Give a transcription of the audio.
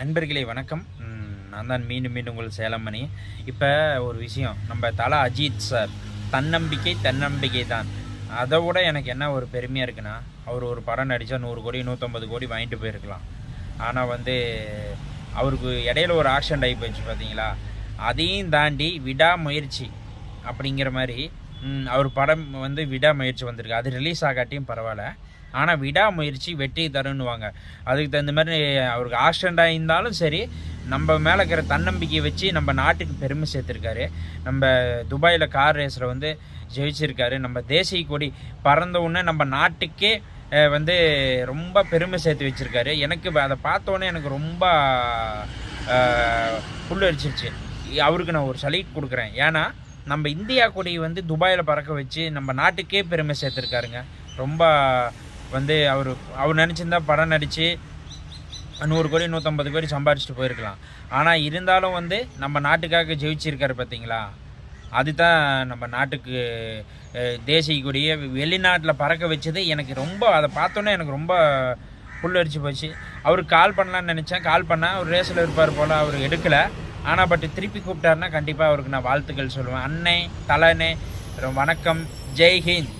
நண்பர்களே வணக்கம். நான் தான் மீண்டும் மீண்டும் உங்கள் மணி இப்போ ஒரு விஷயம் நம்ம தலை அஜித் சார் தன்னம்பிக்கை தன்னம்பிக்கை தான். அதை விட எனக்கு என்ன ஒரு பெருமையாக இருக்குன்னா அவர் ஒரு படம் நடித்தா நூறு கோடி நூற்றம்பது கோடி வாங்கிட்டு போயிருக்கலாம். ஆனால் வந்து அவருக்கு இடையில ஒரு ஆக்ஷன் ஆகி போயிடுச்சு பார்த்தீங்களா அதையும் தாண்டி விடாமுயற்சி அப்படிங்கிற மாதிரி அவர் படம் வந்து விடாமுயற்சி வந்திருக்கு. அது ரிலீஸ் ஆகாட்டியும் பரவாயில்ல. ஆனால் விடாமுயற்சி வெற்றி தருன்னுவாங்க அதுக்கு தகுந்த மாதிரி அவருக்கு ஆக்சிடென்ட் இருந்தாலும் சரி நம்ம மேலே இருக்கிற தன்னம்பிக்கையை வச்சு நம்ம நாட்டுக்கு பெருமை சேர்த்துருக்காரு. நம்ம துபாயில் கார் ரேஸில் வந்து ஜெயிச்சிருக்காரு. நம்ம தேசிய கொடி பறந்த உடனே நம்ம நாட்டுக்கே வந்து ரொம்ப பெருமை சேர்த்து வச்சிருக்காரு. எனக்கு அதை பார்த்தோன்னே எனக்கு ரொம்ப அஹ், புல்லரிச்சிருச்சு. அவருக்கு நான் ஒரு சலுகை கொடுக்குறேன். ஏன்னா நம்ம இந்தியா கொடியை வந்து துபாயில் பறக்க வச்சு நம்ம நாட்டுக்கே பெருமை சேர்த்துருக்காருங்க. ரொம்ப வந்து அவர் அவர் நினச்சிருந்தா படம் நடித்து நூறு கோடி நூற்றம்பது கோடி சம்பாரிச்சிட்டு போயிருக்கலாம். ஆனால் இருந்தாலும் வந்து நம்ம நாட்டுக்காக ஜெயிச்சிருக்காரு பார்த்தீங்களா அதுதான் நம்ம நாட்டுக்கு தேசிய கொடியை வெளிநாட்டில் பறக்க வச்சது எனக்கு ரொம்ப அதை பார்த்தோன்னே எனக்கு ரொம்ப புல்லரிச்சு போச்சு. அவருக்கு கால் பண்ணலான்னு நினச்சேன். கால் பண்ணால் அவர் ரேஸில் இருப்பார் போல் அவர் எடுக்கலை. ஆனால் பட் திருப்பி கூப்பிட்டாருன்னா கண்டிப்பாக அவருக்கு நான் வாழ்த்துக்கள் சொல்லுவேன். அன்னை தலனே வணக்கம் ஜெய்ஹிந்த்